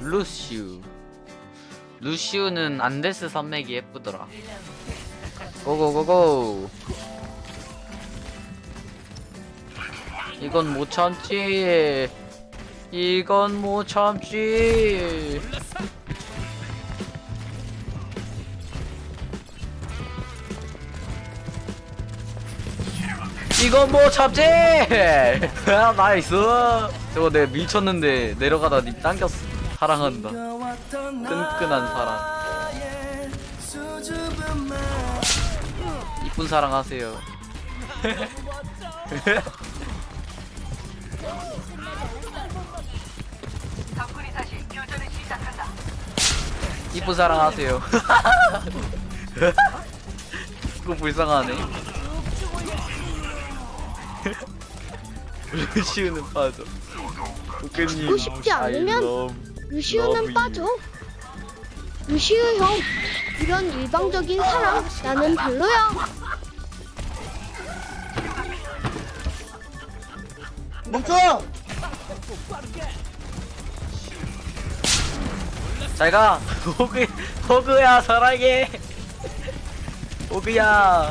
루시우. 루시우는 안데스 산맥이 예쁘더라. 고고고고. 이건 못 참지. 이건 못 참지 이건 못 참지! 아, 나이스! 저거 내가 밀쳤는데 내려가다 니 당겼어. 사랑한다. 끈끈한 사랑. 이쁜 사랑 하세요. 이쁜 사랑 하세요. 그거 불쌍하네 루시우는 빠져. 도깨님. 듣고 싶지 않으면 루시우는 빠져. 루시우 형, 이런 일방적인 사랑 나는 별로야. 멈춰! 잘가. 호그 호그야 사랑해. 호그야.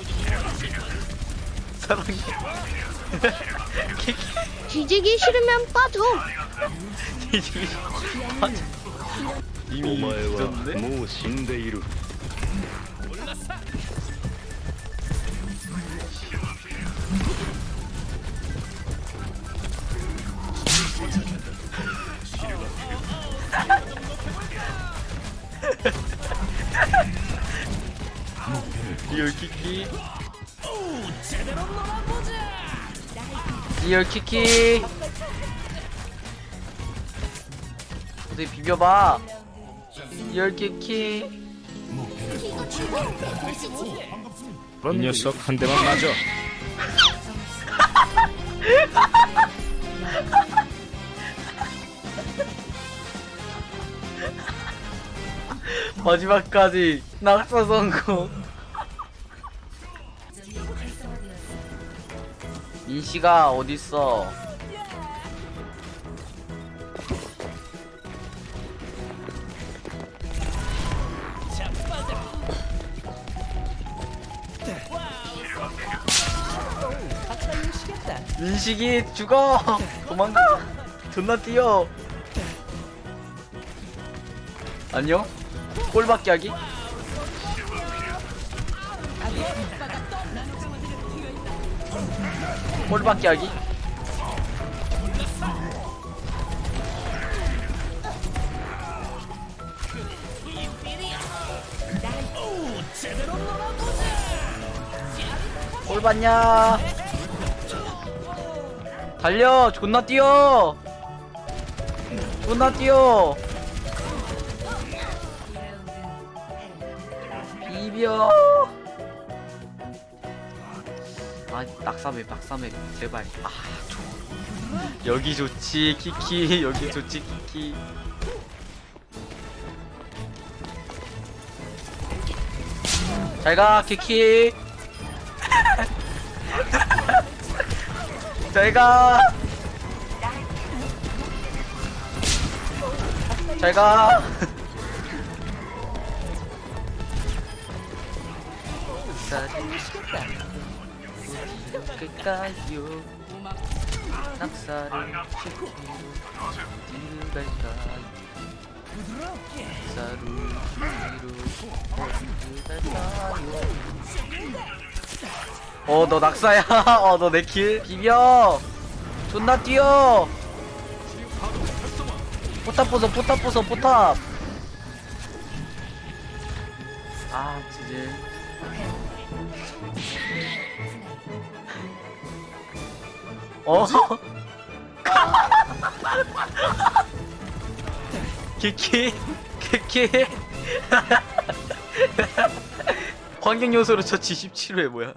사랑해 뒤지기 싫으면 빠져. 이미 お前は 잊었네? もう死んでいる 리얼 키키 리얼 키키. 어디 비벼봐. 리얼 키키. 이 녀석 한 대만 맞아. 마지막까지 낙사 성공 인씨가 어딨어? 민식이 죽어! 도망가! 존나 뛰어! 안녕? 꼴받기 하기 꼴받기 하기? 꼴받냐? 달려! 존나 뛰어! 존나 뛰어! 비벼 아 낙사맵 낙사맵 제발. 아 좋아. 여기 좋지 키키. 여기 좋지 키키. 잘가 키키. 잘가. 잘가 갈까요 낙사를 시키러 뒤로 갈까요. 낙사를 뒤로 어디로 갈까요 어 너 낙사야? 어 너 내 킬 비벼! 존나 뛰어! 포탑 부숴 포탑 부숴 포탑! 아 지질 어? 키키? 키키? 환경 요소로 처치 17회 뭐야